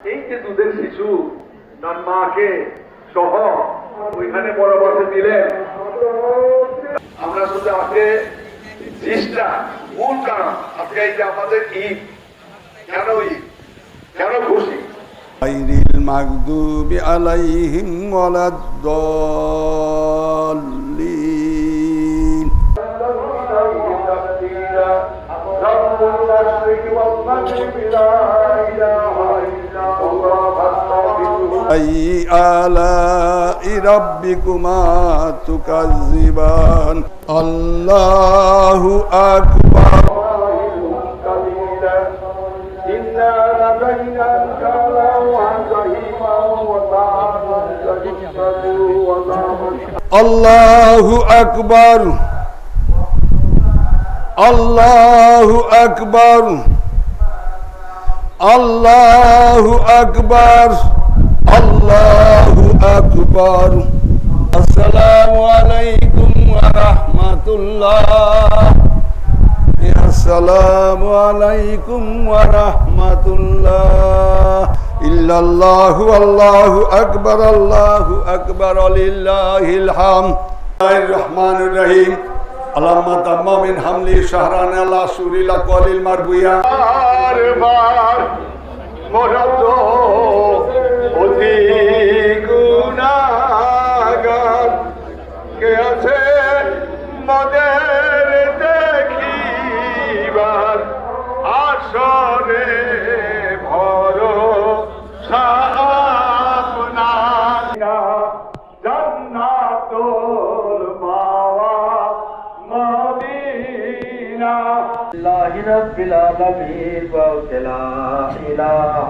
এই যে দুধের শিশু তার মাকে সহ ওইখানে বড় বসে দিলেন আমরা শুধু আজকে জিনিসটা মূল কারণ আজকে এই যে আমাদের ঈদ কেন ঈদ কেন খুশি غير المغضوب عليهم ولا الضالين رب المشرق والمغرب لا أي آلاء ربكما تكذبان الله أكبر قليلا إنا لديناك لوعا رحيما وطعاما لجسد وطعاما الله أكبر الله أكبر الله أكبر الله أكبر আল্লাহু আকবার। আসসালামু আলাইকুম ওয়া রাহমাতুল্লাহ। আসসালামু আলাইকুম ওয়া রাহমাতুল্লাহ। ইল্লাল্লাহু আল্লাহু আকবার আল্লাহু আকবার লিল্লাহিল হামদ। রহমানুর রহিম। আল্লাহ তাম্মা মিন হামলি শাহরান আল্লাহ সুরিলা কলিল মারবুয়া। বারবার الله رب العالمين ولا إله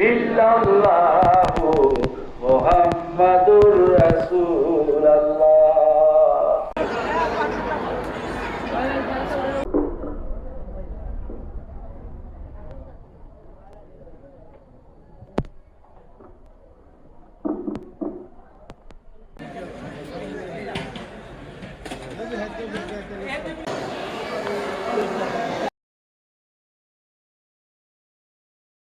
إلا الله محمد رسول الله